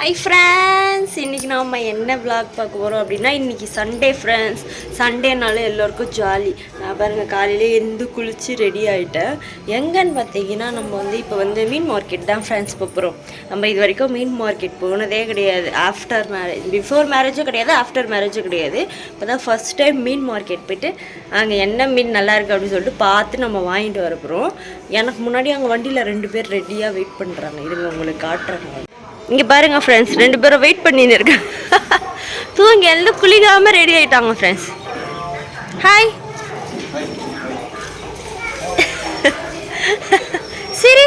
Hi friends இன்றைக்கி நாம் என்ன விளாக் பார்க்க போகிறோம் அப்படின்னா இன்றைக்கி சண்டே ஃப்ரெண்ட்ஸ் சண்டேனால எல்லோருக்கும் ஜாலி நான் பாருங்கள் காலையிலே எந்து குளித்து ரெடி ஆகிட்டேன் எங்கன்னு பார்த்தீங்கன்னா நம்ம வந்து இப்போ வந்து மீன் மார்க்கெட் தான் ஃப்ரெண்ட்ஸ் போகிறோம் நம்ம இது வரைக்கும் மீன் மார்க்கெட் போனதே கிடையாது. ஆஃப்டர் மேரேஜ் பிஃபோர் மேரேஜும் கிடையாது ஆஃப்டர் மேரேஜும் கிடையாது. இப்போ தான் ஃபஸ்ட் டைம் மீன் மார்க்கெட் போயிட்டு அங்கே என்ன மீன் நல்லா இருக்குது அப்படின்னு சொல்லிட்டு பார்த்து நம்ம வாங்கிட்டு வர போகிறோம் எனக்கு முன்னாடி அங்கே வண்டியில் ரெண்டு பேர் ரெடியாக வெயிட் பண்ணுறாங்க இதுங்க உங்களுக்கு காட்டுறாங்க இங்கே பாருங்கள் ஃப்ரெண்ட்ஸ் ரெண்டு பேரும் வெயிட் பண்ணின்னு இருக்கேன் தூங்கி எல்லாம் குளிக்காமல் ரெடி ஆகிட்டாங்க ஃப்ரெண்ட்ஸ் ஹாய் சரி.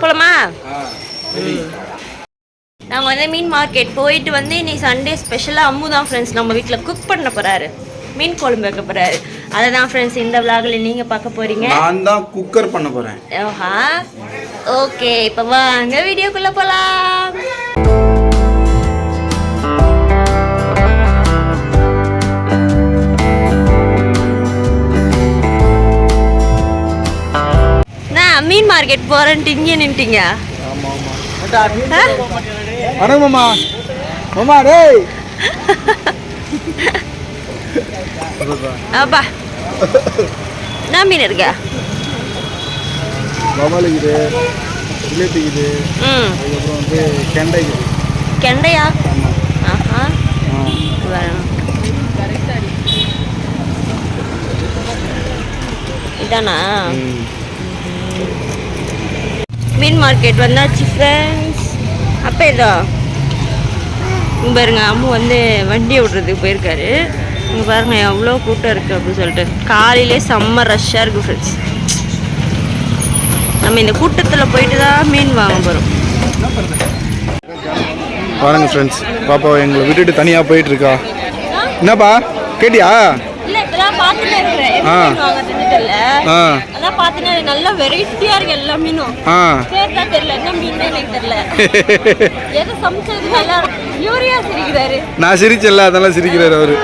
போலாமா? நாங்கள் வந்து மீன் மார்க்கெட் போயிட்டு வந்து இன்னைக்கு சண்டே ஸ்பெஷலாக அம்மு தான் ஃப்ரெண்ட்ஸ் நம்ம வீட்டில் குக் பண்ண போகிறாரு மீன் குழம்பு வைக்க போகிறாரு அதை தான் ஃப்ரெண்ட்ஸ் இந்த விலாகில் நீங்கள் பார்க்க போகிறீங்க நான் தான் குக்கர் பண்ண போறேன். ஓஹா. ஓகே இப்போ வாங்க வீடியோக்குள்ள போலாம். நான் மீன் மார்க்கெட் போறேன்ட்டு இங்கே நின்ட்டீங்க. அட மாமா. மாமா டேய். அப்பா. என்ன மீன் இருக்க பவாலிக்குது ஜிலேபிக்குது அதுக்கப்புறம் வந்து கெண்டைக்குது. கெண்டையா? ஆஹா. இதானா? மீன் மார்க்கெட் வந்தாச்சு ஃப்ரெண்ட்ஸ் அப்போ ஏதோ பாருங்க அம்மு வந்து வண்டியை விட்றதுக்கு போயிருக்காரு. இங்கே பாருங்க எவ்வளோ கூட்டம் இருக்குது அப்படின்னு சொல்லிட்டு. காலையிலே செம்ம ரஷ்ஷாக இருக்குது ஃப்ரெண்ட்ஸ் நம்ம இந்த கூட்டத்தில் போயிட்டு தான் மீன் வாங்க போகிறோம் பாருங்க ஃப்ரெண்ட்ஸ் பாப்பா எங்களை விட்டுட்டு தனியாக போயிட்டு இருக்கா. என்னப்பா? கேட்டியா? வாங்க தின்னதில்ல அதான் பார்த்தீங்கன்னா நான் சிரிச்சல அதெல்லாம் சிரிக்கிறாரு அவரு.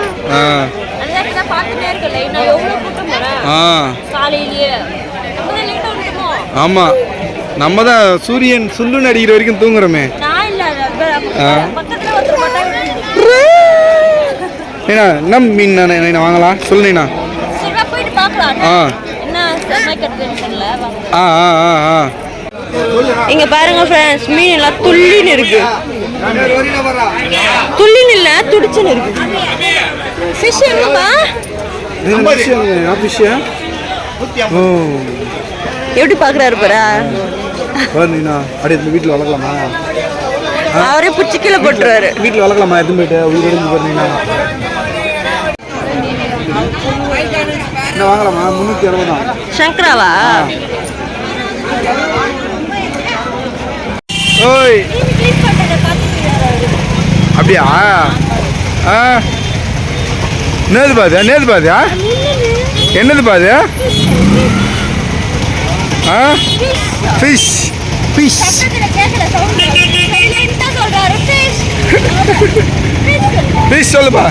பார்த்துட்டே நம்ம தான் ஆமாம் நம்ம தான் சூரியன் சுல்லுன்னு அடிக்கிற வரைக்கும் தூங்குறோமே. என்ன மீன் நான் வாங்கலாம். சொல்லுண்ணா ஆ. ஆ ஆ ஆ ஆ. இங்க பாருங்க ஃப்ரெண்ட்ஸ் மீன் எல்லாம் துள்ளின்னு இருக்கு. துள்ளின்னு இல்ல துடிச்சுன்னு இருக்கு. ஃபிஷ் ஓ. எப்படி பாக்குறாரு பாரா? அப்படியே இந்த வீட்டில் வளர்க்கலாமா? அவரே பிடிச்சி கீழே போட்டுருவாரு. வீட்டில் வளர்க்கலாமா? எடுத்து போயிட்டு உயிர் எடுத்து என்ன வாங்கலாமா? முந்நூற்றி அறுபது. தான் சங்கராவா ஓய். அப்படியா? ஆ. என்னது பாது? என்னது பாது? என்னது பாது? ஆ? ஃபிஷ் ஃபிஷ் ஃபிஷ் சொல்லுப்பா.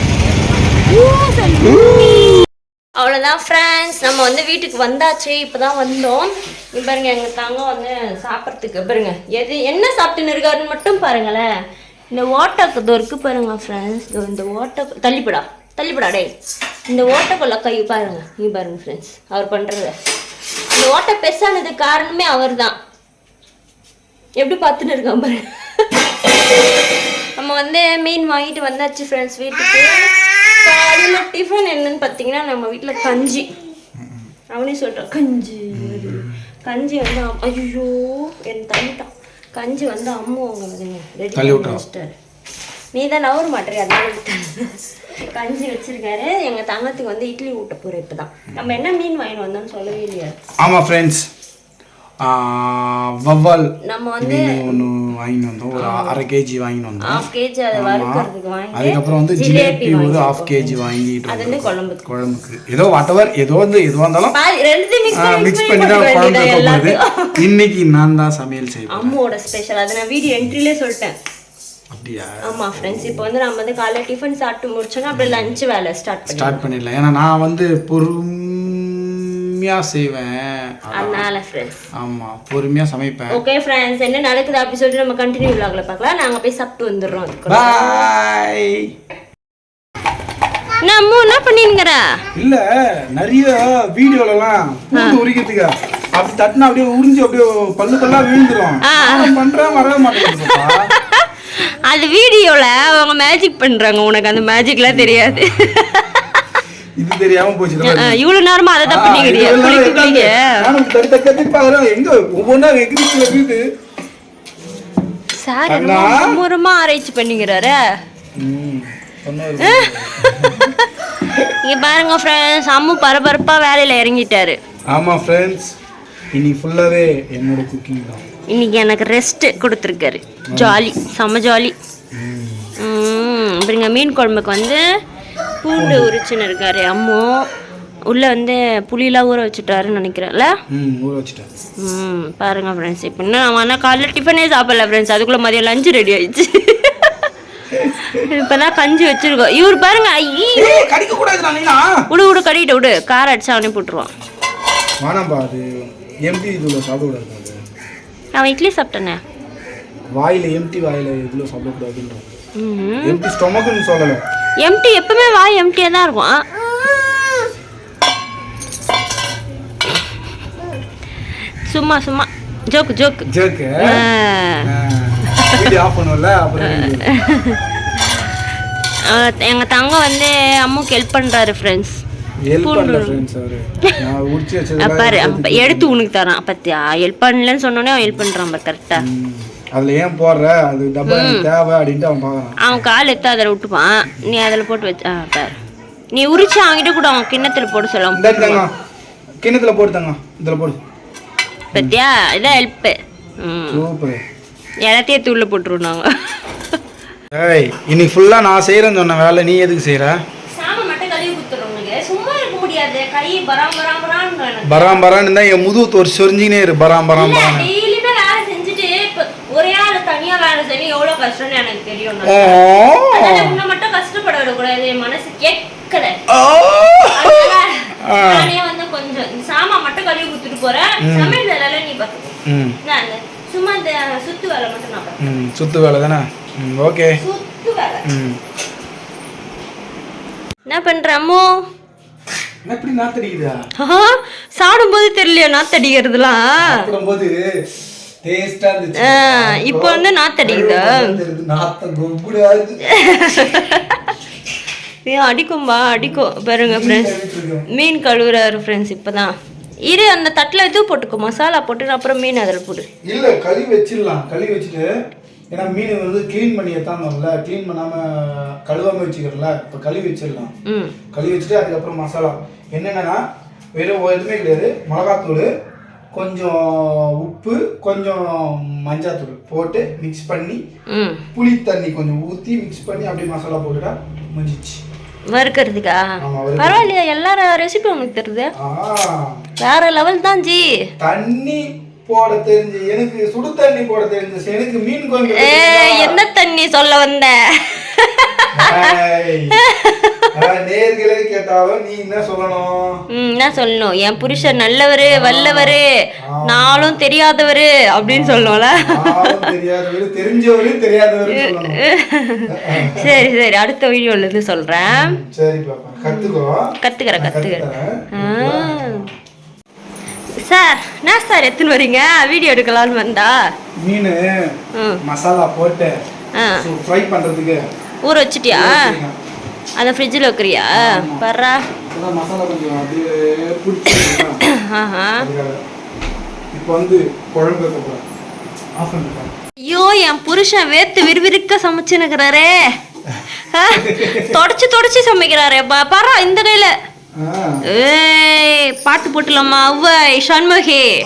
அவ்வளோதான் ஃப்ரெண்ட்ஸ் நம்ம வந்து வீட்டுக்கு வந்தாச்சு இப்போ தான் வந்தோம். இங்க பாருங்க எங்கள் தங்கம் வந்து சாப்பிட்றதுக்கு பாருங்க எது என்ன சாப்பிட்டுன்னு இருக்காருன்னு மட்டும் பாருங்களேன். இந்த ஓட்டக்கு இதோ பாருங்க ஃப்ரெண்ட்ஸ் இந்த ஓட்டக்கு தள்ளிப்படா தள்ளிப்படா டேய். இந்த ஓட்டக்குள்ள கை பாருங்க நீ பாருங்க ஃப்ரெண்ட்ஸ் அவர் பண்ணுறது அந்த ஓட்டை பெருசானதுக்கு காரணமே அவர் தான் எப்படி பார்த்துன்னு இருக்கான் பாருங்க. நம்ம வந்து மீன் வாங்கிட்டு வந்தாச்சு ஃப்ரெண்ட்ஸ் வீட்டுக்கு. என்னன்னு பார்த்தீங்கன்னா நம்ம வீட்டில் கஞ்சி. அவனே சொல்கிறான் கஞ்சி. கஞ்சி வந்து ஐயோ என் தள்ளிட்டான் கஞ்சி வந்து அம்மு அவங்க வந்துங்க ரெடி. வச்சிட்டாரு. நீ தான் நவர மாட்டேறியா அதனால கஞ்சி வச்சிருக்காரு. எங்கள் தங்கத்துக்கு வந்து இட்லி ஊட்ட போகிறேன் இப்போ தான் நம்ம என்ன மீன் வாங்கிட்டு வந்தோம்னு சொல்லவே இல்லையா. ஆமாம் ஃப்ரெண்ட்ஸ் வவ்வால் நம்ம வந்து ஒன்று வாங்கிட்டு வந்தோம். ஒரு அரை கேஜி வாங்கிட்டு வந்தோம். ஹாஃப் கேஜி அதை வறுக்கிறதுக்கு வாங்கி அதுக்கப்புறம் வந்து ஜிலேபி ஒரு ஹாஃப் கேஜி வாங்கிட்டு அது வந்து குழம்புக்கு. குழம்புக்கு. ஏதோ வாட்டவர் ஏதோ வந்து எதுவாக இருந்தாலும் மிக்ஸ் பண்ணி தான் குழம்பு போகுது இன்னைக்கு நான் தான் சமையல் செய்வேன் அம்மாவோட ஸ்பெஷல் அதை நான் வீடியோ என்ட்ரிலே சொல்லிட்டேன். அப்படியா? ஆமா ஃப்ரெண்ட்ஸ் இப்போ வந்து நம்ம வந்து காலைல டிஃபன் சாப்பிட்டு முடிச்சோன்னா அப்படியே லஞ்ச் வேலை ஸ்டார்ட் ஸ்டார்ட் பண்ணிடலாம். ஏன்னா நான் வந்து பொறுமையாக பொறுமையாக செய்வேன். அதனால ஃப்ரெண்ட்ஸ் பொறுமையாக சமைப்பேன். ஓகே ஃப்ரெண்ட்ஸ் என்ன நடக்குது அப்படி சொல்லிட்டு நம்ம கண்டினியூ விலாக்ல பார்க்கலாம். நாங்கள் போய் சாப்பிட்டு வந்துடுறோம் பாய் நம்ம என்ன பண்ணிருங்கற இல்ல நிறைய வீடியோலலாம் பூண்டு உரிக்கிறதுக்கு. அப்படி தட்டினா அப்படியே உறிஞ்சு அப்படியே பல்லு பல்லா வீழ்ந்துரும். பண்றேன் வரவே மாட்டேங்குது அது வீடியோவில் அவங்க மேஜிக் பண்ணுறாங்க உனக்கு அந்த மேஜிக்லாம் தெரியாது. இது தெரியாம போச்சு இவ்வளவு நேரமா அதை தான் குளிக்க நானும் தட்டி பார்க்கறேன். எங்க ஒவ்வொன்றா எகிரிக்குள்ள இருக்குது சார். மும்முரமா ஆராய்ச்சி பண்ணிக்கிறாரு. இங்க பாருங்க ஃப்ரெண்ட்ஸ் அம்மு பரபரப்பா வேலையில இறங்கிட்டாரு. ஆமா ஃப்ரெண்ட்ஸ் இன்னைக்கு ஃபுல்லாவே என்னோட குக்கிங் தான். இன்னைக்கு எனக்கு ரெஸ்ட் கொடுத்துருக்காரு. ஜாலி செம்ம ஜாலி. ம். அப்புறங்க மீன் குழம்புக்கு வந்து பூண்டு உரிச்சுன்னு இருக்காரு அம்மு உள்ள வந்து புளியெல்லாம் ஊற வச்சுட்டாருன்னு நினைக்கிறேன்ல? ம் ஊற வச்சுட்டேன் ம் பாருங்க ஃப்ரெண்ட்ஸ் இப்போ இன்னும் நான் ஆனால் காலைல டிஃபனே சாப்பிடல ஃப்ரெண்ட்ஸ் அதுக்குள்ளே மதியம் லஞ்சு ரெடி ஆயிடுச்சு. இப்போதான் கஞ்சி வச்சிருக்கோம். இவர் பாருங்க ஐயோ விடு விடு கடிக்கிட்ட விடு கார் அடிச்சு அவனே போட்டுருவான். வேணாம்பா அது எம்டி இதுல சாப்பிடக்கூடாது. அவன் இட்லி சாப்பிட்டானே? வாயில எம்டி வாயில இதுல சாப்பிடக்கூடாதுன்ற ம் எம்டி ஸ்டொமக்குன்னு சொல்லலை. எம்டி எப்பவுமே வாய் எம்டியாக தான் இருக்கும். சும்மா சும்மா. ஜோக்கு ஜோக்கு ஜேக்கு எங்கள் தங்கம் வந்து அம்முக்கு ஹெல்ப் பண்ணுறாரு ஃப்ரெண்ட்ஸ் பாரு எடுத்து உனக்கு தரான். பத்தியா? ஹெல்ப் பண்ணலன்னு சொன்னோடனே அவன் ஹெல்ப் பண்ணுறான் பாரு கரெக்டாக. அதுல ஏன் போடுற? அது டப்பா தேவை அப்படின்ட்டு அவன் பார்க்கறான். அவன் கால் எடுத்து அதில் விட்டுப்பான். நீ அதில் போட்டு வச்சு ஆ பாரு. நீ உரிச்சு அவன்கிட்ட கூட அவன் கிண்ணத்தில் போட சொல்ல இந்த தங்க கிண்ணத்துல போட்டு தங்க இதுல போடு. பத்தியா? இதான் ஹெல்ப்பு ம். சூப்பர். எல்லாத்தையும் உள்ளே போட்டுருவோம் ஏய் இன்னைக்கு ஃபுல்லா நான் செய்யறேன்னு சொன்ன வேலை நீ எதுக்கு செய்யற சாம மட்டும் கழுவி கொடுத்துறோம் உனக்கு சும்மா இருக்க முடியாது. கை பராம் பராம் பரான்னு பராம் பரான்னு இருந்தா என் முதுகு ஒரு சொரிஞ்சினே இரு. பராம் பராம் வேலை செஞ்சுட்டு இப்ப ஒரே ஆள் தனியா வேலை செய்யணும் எவ்வளவு கஷ்டம்னு எனக்கு தெரியும் ஓ. அதனால உன்னை மட்டும் கஷ்டப்பட விடக்கூடாது என் மனசு கேட்கல. நானே வந்து கொஞ்சம் சாமா மட்டும் கழுவி கொடுத்துட்டு போறேன். சமையல் வேலை நீ பாத்துக்கோ ம். நான் அந்த சும்மா இந்த சுத்து வேலை மட்டும் நான் பார்த்துக்கிறேன். ம் சுத்து வேலை தானே? ம் ஓகே. சுத்து வேலை. ம். என்ன பண்ற அம்மோ? நாத்தடிக்குதா ஆஹா, சாப்பிடும்போது தெரியலையா நாத்தடிக்கிறதுலாம்? சாப்பிடும்போது இப்போ வந்து நாத்தடிக்குதா? அடிக்கும்பா அடிக்கும் பாருங்க ஃப்ரெண்ட்ஸ் மீன் கழுவுறாரு ஃப்ரெண்ட்ஸ் இப்போதான். இரு அந்த தட்டில் இது போட்டுக்கோ. மசாலா போட்டு அப்புறம் மீன் அதில் போடு. இல்ல களி வச்சிடலாம். களி வச்சுட்டு ஏன்னா மீன் வந்து க்ளீன் பண்ணி எத்தாமல க்ளீன் பண்ணாம கழுவாம வச்சுக்கிறல இப்போ களி வச்சிடலாம். ம். களி வச்சுட்டு அதுக்கப்புறம் மசாலா. என்னென்னா வெறும் எதுவுமே கிடையாது. மிளகாத்தூள் கொஞ்சம் உப்பு கொஞ்சம் மஞ்சாத்தூள் போட்டு மிக்ஸ் பண்ணி புளி தண்ணி கொஞ்சம் ஊற்றி மிக்ஸ் பண்ணி அப்படியே மசாலா போட்டுட்டா முடிஞ்சிச்சு. வறுக்கிறதுக்கா. பரவாயில்லையா எல்லா ரெசிபி உனக்கு தெரியுது. வேற லெவல் தான் ஜி. தண்ணி போட தெரிஞ்சு எனக்கு சுடு தண்ணி போட தெரிஞ்சு எனக்கு மீன் குழம்பு என்ன தண்ணி சொல்ல வந்த? நேர்களே கேட்டாலும் நீ என்ன சொல்லணும்? ம் என்ன சொல்லணும். என் புருஷன் நல்லவரு வல்லவரு நாளும் தெரியாதவரு அப்படின்னு சொல்லணும்ல தெரியாதவரு தெரிஞ்சவரு தெரியாதவரு சரி சரி. அடுத்த வீடியோல இருந்து சொல்றேன் சரி பாப்பா. கத்துக்கோ. கத்துக்கிறேன் கத்துக்கிறேன். கத்துத்தரேன். சார் என்ன சார் எடுத்துன்னு வரீங்க? வீடியோ எடுக்கலாம்னு வந்தா. மீன் மசாலா போட்டு ஃப்ரை பண்றதுக்கு. ஊற வச்சிட்டியா? அதை ஃப்ரிட்ஜில் வைக்கிறியா? பர்றா ஐயோ என் புருஷன் வேத்து விறுவிறுக்க சமைச்சுன்னுக்குறாரே. தொடச்சு தொடச்சு சமைக்கிறாரே. பாரா இந்த கையில. பாட்டு போட்டுலாமா? அவ்வை சண்முகி.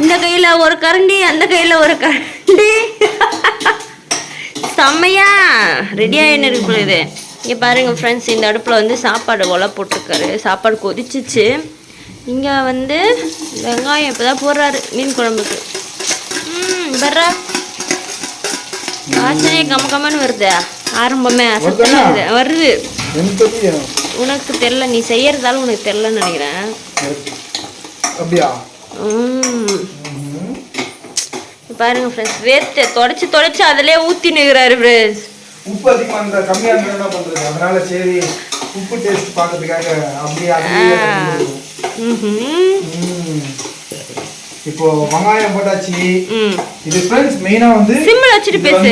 இந்த கையில ஒரு கரண்டி அந்த கையில ஒரு கரண்டி. செம்மையா ரெடி ஆகின்னு இருக்கு இது. இங்கே பாருங்க ஃப்ரெண்ட்ஸ் இந்த அடுப்பில் வந்து சாப்பாடு ஒலை போட்டிருக்காரு. சாப்பாடு கொதிச்சிச்சு. இங்கே வந்து வெங்காயம் இப்போ தான் போடுறாரு மீன் குழம்புக்கு. ம் வர்றா. வாசனை கம கமன்னு வருது. ஆரம்பமே சத்தமா வருது. உனக்கு தெரில நீ செய்யறதால உனக்கு தெரிலன்னு நினைக்கிறேன். ம். பாருங்க ஃப்ரெண்ட்ஸ் வேர்த்து தொடச்சி தொடச்சி அதிலே ஊற்றி நிற்கிறாரு ஃப்ரெண்ட்ஸ் உப்பு அதிகமா இருந்தா கம்மியா இருந்தா என்ன பண்றது? அதனால சரி உப்பு டேஸ்ட் பார்க்கறதுக்காக அப்படியே. இப்போ வெங்காயம் போட்டாச்சு. ம். இது ஃப்ரெண்ட்ஸ் மெயினா வந்து சிம்மில் வச்சுட்டு பேசு.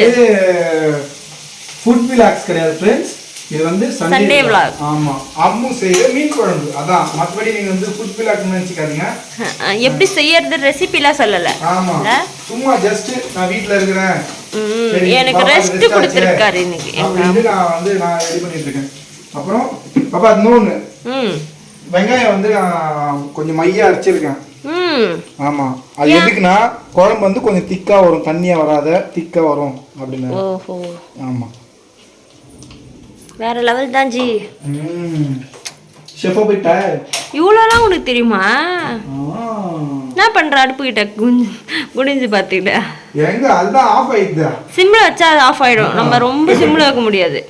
ஃபுட் விலாக்ஸ் கிடையாது ஃப்ரெண்ட்ஸ் இது வந்து சண்டே vlog. ஆமா. அம்மு செய்யற மீன் குழம்பு. அதான். மற்றபடி நீங்க வந்து ஃபுட் விலாக் நினைச்சுக்காதீங்க. எப்படி செய்யறது ரெசிபிலாம் சொல்லலை. ஆமா? சும்மா ஜஸ்ட் நான் வீட்ல இருக்கிறேன். எனக்கு ரெஸ்ட். கொடுத்துருக்காரு இன்னைக்கு. அப்படின்ட்டு நான் வந்து நான் ரெடி பண்ணிட்டு இருக்கேன் அப்புறம் பாப்பா இன்னொன்று ம். வெங்காயம் வந்து நான் கொஞ்சம் மையா அரைச்சிருக்கேன். ஆமா. அது எதுக்குன்னா குழம்பு வந்து கொஞ்சம் திக்கா வரும். தண்ணியா வராத திக்கா வரும் அப்படின்னு ஆமா. வேற லெவல் தான் ஜி. ஷெஃபா போயிட்டா? இவ்வளோலாம் உனக்கு தெரியுமா? என்ன பண்ற அடுப்பு கிட்ட குஞ்சு குனிஞ்சு பார்த்துக்கிட்ட? எங்க? அதுதான் ஆஃப் ஆயிடுதா? சிம்மில் வச்சா அது ஆஃப் ஆயிடும். நம்ம ரொம்ப சிம்மில் வைக்க முடியாது.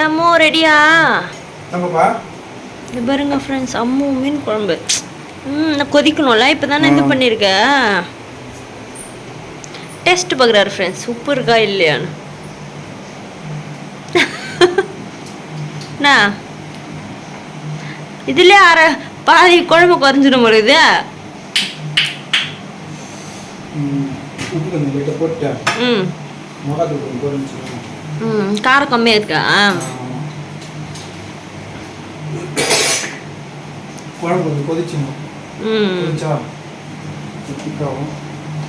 நம்ம ரெடியா இது பாருங்க ஃப்ரெண்ட்ஸ் அம்மு மீன் குழம்பு. ம் கொதிக்கணும்ல? இப்போ தானே இது பண்ணியிருக்க டெஸ்ட் பார்க்குறாரு ஃப்ரெண்ட்ஸ் உப்பு இருக்கா இல்லையான்னு. என்ன? இதுல அரை பாதி குழம்பு குறைஞ்சிடும் போல இது. ம், காரம் கம்மியாக இருக்கா? குழம்பு கொஞ்சம் கொதிச்சிடணும் ம். கொதிச்சா திக்காகும்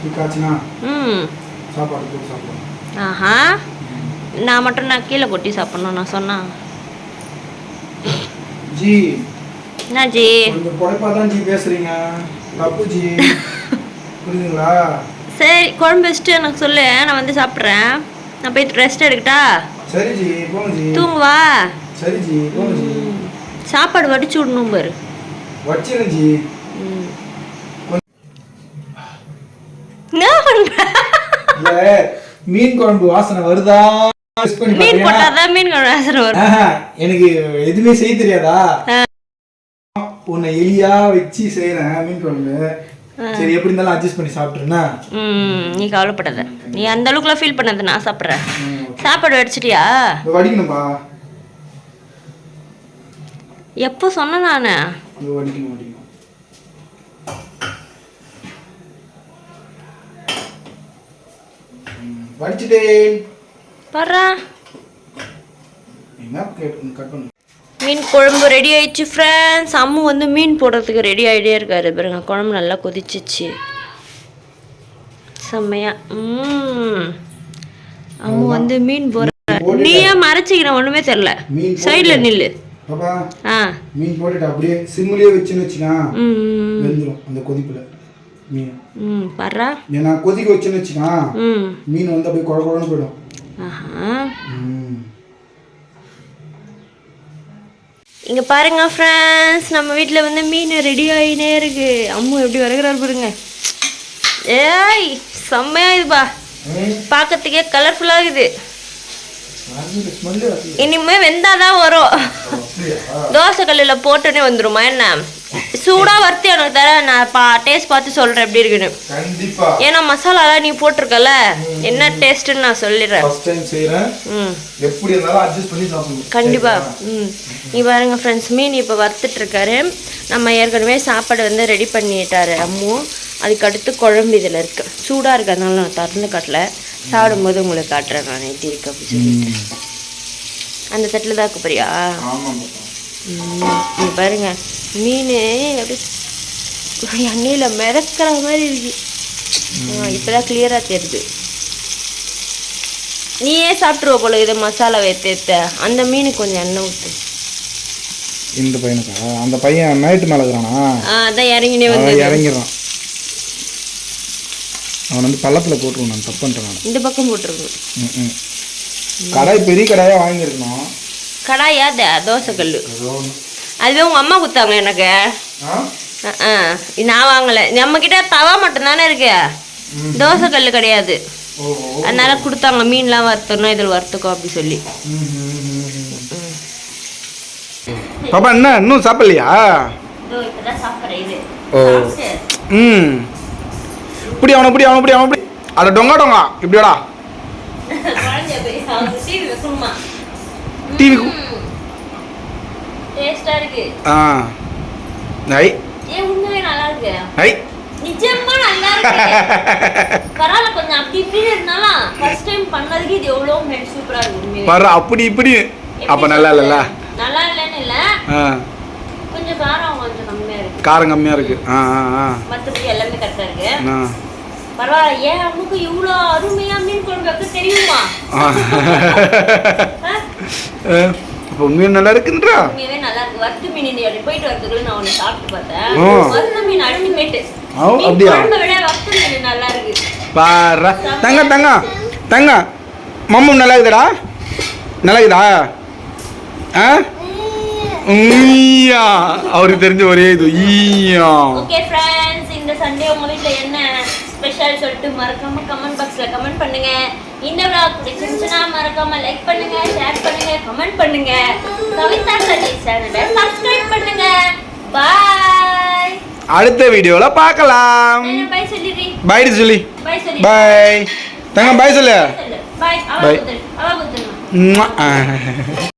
திக்காச்சுன்னா ம். சாப்பாடு போட்டு சாப்பிடலாம் ஆஹா. நான் மட்டும் நான் கீழே கொட்டி சாப்பிட்ணும் நான் சொன்னா. ஜி. என்ன ஜி கொஞ்சம் குழப்பா தான் ஜி பேசுறீங்க. தப்பு ஜி. புரியுதுங்களா? சரி குழம்பு வச்சுட்டு எனக்கு சொல்லு நான் வந்து சாப்பிட்றேன். நான் போய் ரெஸ்ட் எடுக்கட்டா? சரி ஜி போங்க ஜி. தூங்குவா? சரி ஜி போங்க ஜி. சாப்பாடு வடிச்சு விடணும் பாரு. வச்சிருங்க ஜி. என்ன பண்ற? மீன் குழம்பு வாசனை வருதா? மீன் போட்டாதான் மீன் எனக்கு எதுவுமே செய்ய தெரியாதா? உன்னை எலியா வச்சு செய்யறேன் மீன் குழம்பு. சரி எப்படி இருந்தாலும் அட்ஜஸ்ட் பண்ணி சாப்பிட்டுருனா ம் நீ கவலைப்படாத. நீ அந்த அளவுக்குலாம் ஃபீல் பண்ணாத நான் சாப்பிட்றேன். சாப்பாடு வடிச்சிட்டியா? வடிக்கணும்பா. எப்போ சொன்னேன் நான்? வடிச்சிட்டேன். பண்ணு. மீன் குழம்பு ரெடி ஆயிடுச்சு ஃப்ரெண்ட்ஸ் அம்மு வந்து மீன் போடுறதுக்கு ரெடி ஆகிட்டே இருக்காரு. பாருங்க குழம்பு நல்லா கொதிச்சிச்சு. செம்மையா. ம். அம்மு வந்து மீன் போடுற நீ ஏன் மறைச்சிக்கிற ஒண்ணுமே மீன் சைடில் நில்லு. ஆ. மீன் போட்டுட்டு? அப்படியே வச்சுன்னு வெந்துடும் அந்த கொதிப்புல மீன். ம் பாடுறா ஏன்னா கொதிக்க வச்சுன்னு வச்சுக்கா. ம். மீன் வந்து அப்படியே குழ குழன்னு போயிடும். இங்க பாருங்க ஃப்ரெண்ட்ஸ் நம்ம வீட்டில் வந்து மீன் ரெடி ஆகினே இருக்கு. அம்மு எப்படி வருகிறாரு பாருங்க. ஏய் செம்மையா இதுப்பா பார்க்கறதுக்கே கலர்ஃபுல்லாக இருக்குது. இனிமே வெந்தாதான் வரும்? தோசை கல்லில் போட்டோன்னே வந்துருமா என்ன? சூடாக வறுத்து எனக்கு தர நான் பா டேஸ்ட் பார்த்து சொல்கிறேன் எப்படி இருக்குன்னு. ஏன்னா மசாலாலாம் நீ போட்டிருக்கல என்ன டேஸ்ட்டுன்னு நான் சொல்லிடுறேன். ஃபர்ஸ்ட் டைம் செய்யறேன் ம். எப்படி இருந்தாலும் அட்ஜஸ்ட் பண்ணி சாப்பிடணும். கண்டிப்பா. ம். நீ பாருங்க ஃப்ரெண்ட்ஸ் மீன் இப்போ வறுத்துட்டு இருக்காரு. நம்ம ஏற்கனவே சாப்பாடு வந்து ரெடி பண்ணிட்டாரு அம்மு. அதுக்கு அடுத்து குழம்பு இதில் இருக்கு. சூடாக இருக்கு அதனால நான் திறந்து காட்டல. சாப்பிடும்போது உங்களுக்கு காட்டுறேன் நான் எப்படி இருக்கு அப்படி சொல்லி அந்த தட்டில் தான் இருக்கு பிரியா? நீ பாருங்க. மீன் அப்படி எண்ணெயில் மிதக்கிற மாதிரி இருக்கு. இப்பதான் கிளியரா தெரியுது. நீயே சாப்பிட்ருவ போல இது மசாலா வைத்து அந்த மீனுக்கு கொஞ்சம் எண்ணெய் ஊற்று இந்த பையனுக்கா? அந்த பையன் நைட்டு மேலே இருக்கிறானா? அதான் இறங்கினே வந்து இறங்கிடுறான். அவன் வந்து பள்ளத்தில் போட்டுருவான் நான் தப்பு பண்ணிட்டேன் நான். இந்த பக்கம் போட்டிருக்கணும். ம், ம். கடாய் பெரிய கடாயாக வாங்கியிருக்கணும். கடாயா தோசை கல் அதுவே உங்க அம்மா கொடுத்தாங்க எனக்கு. ஆ. நான் வாங்கலை. நம்ம கிட்ட தவா மட்டும் தானே இருக்கு. தோசை கல் கிடையாது. அதனால கொடுத்தாங்க. மீன்லாம் வறுத்தணும் இதில் வறுத்துக்கோ அப்படி சொல்லி. பாப்பா என்ன? இன்னும் சாப்பிடலையா? ஓ. ம். இப்படி அவனை இப்படி அவனை இப்படி அவனை இப்படி. அட டொங்கா டொங்கா. இப்படியோடா Taste ஆ ஐ. ஐ. நிஜமா நல்லா இருக்கு. பரவாயில்ல கொஞ்சம் அப்படி இப்படி இருந்தாலும் ஃபர்ஸ்ட் டைம் பண்ணதுக்கு இது எவ்வளோ மென் சூப்பரா இருக்கு அப்படி இப்படி. அப்போ நல்லா சொல்றது? நல்லா இல்லைன்னு இல்ல. கொஞ்சம் காரம் கொஞ்சம் கம்மியா இருக்கு. காரம் கம்மியாக இருக்கு. ஆ ஆ மத்தபடி எல்லாமே கரெக்டா இருக்கு. ஆ. பரவாயில்ல ஏன் அம்முக்கு இவ்வளோ அருமையா மீன் குழம்பு வைக்க தெரியுமா? இப்போ உண்மையும் நல்லா இருக்குன்றா? உண்மையாவே நல்லா இருக்கு. வறுத்து மீன் அப்படி போயிட்டு வரதுக்குள்ள நான் ஒன்று சாப்பிட்டு பார்த்தேன். ஆ. வறுத்த மீன் அல்டிமேட் ஆ, அப்படியா? குழம்பை விட வறுத்த மீன் நல்லா இருக்கு. பாரு. தங்க தங்க. தங்க. மம்மம் நல்லா இருக்குதுடா? நல்லா இருக்குதா? ஆ? ஈயா. அவருக்கு தெரிஞ்ச ஒரே இது. ஈயா. ஓகே ஃப்ரெண்ட்ஸ் இந்த சண்டே உங்க வீட்ல என்ன? ஸ்பெஷல் சொல்லிட்டு மறக்காம கமெண்ட் பாக்ஸ்ல கமெண்ட் பண்ணுங்க. இந்த vlog பிடிச்சிருந்துச்சுன்னா மறக்காம லைக் பண்ணுங்க ஷேர் பண்ணுங்க கமெண்ட் பண்ணுங்க. கவிதா சஜி சேனலை சப்ஸ்கிரைப் பண்ணுங்க. பாய் அடுத்த வீடியோவில் பார்க்கலாம். பை சொல்லிடுறீ பாய் சொல்லி. பை சொல்லி பாய் தங்க பாய் சொல்லு. பாய் அவா